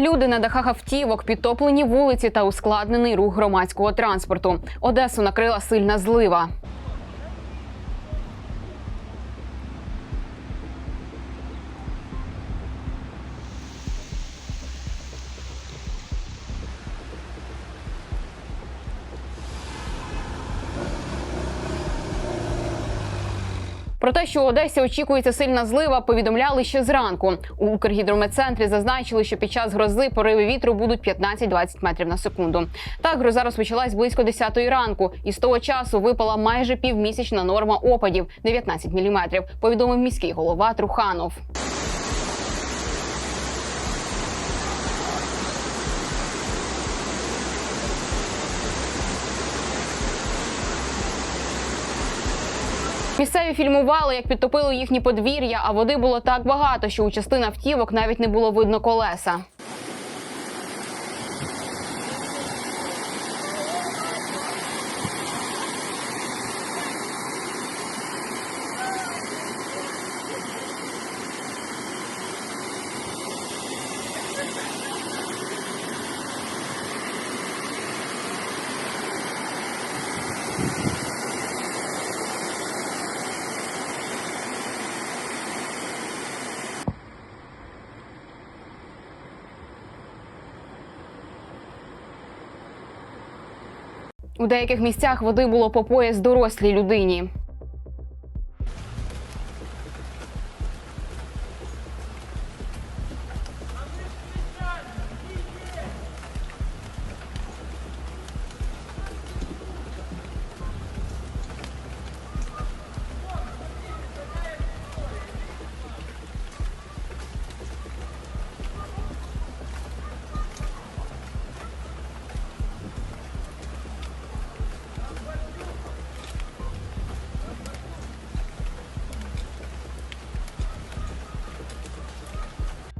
Люди на дахах автівок, підтоплені вулиці та ускладнений рух громадського транспорту. Одесу накрила сильна злива. Про те, що у Одесі очікується сильна злива, повідомляли ще зранку. У Укргідрометцентрі зазначили, що під час грози пориви вітру будуть 15-20 метрів на секунду. Так, гроза розпочалась близько 10 ранку, і з того часу випала майже півмісячна норма опадів 19 міліметрів. Повідомив міський голова Труханов. Місцеві фільмували, як підтопили їхні подвір'я, а води було так багато, що у частини автівок навіть не було видно колеса. У деяких місцях води було по пояс дорослій людині.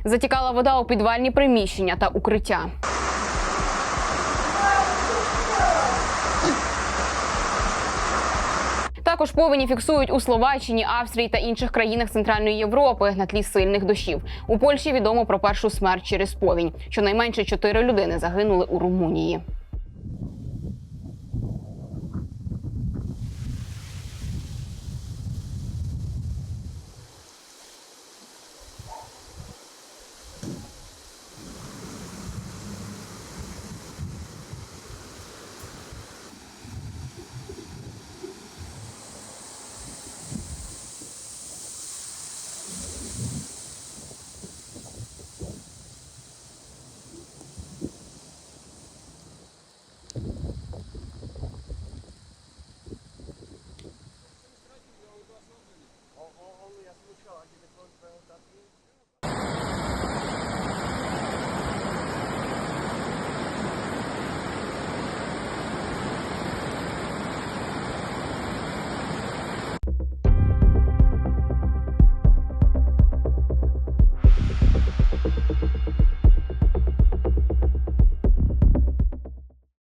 Затікала вода у підвальні приміщення та укриття. Також повені фіксують у Словаччині, Австрії та інших країнах Центральної Європи на тлі сильних дощів. У Польщі відомо про першу смерть через повінь. Щонайменше чотири людини загинули у Румунії.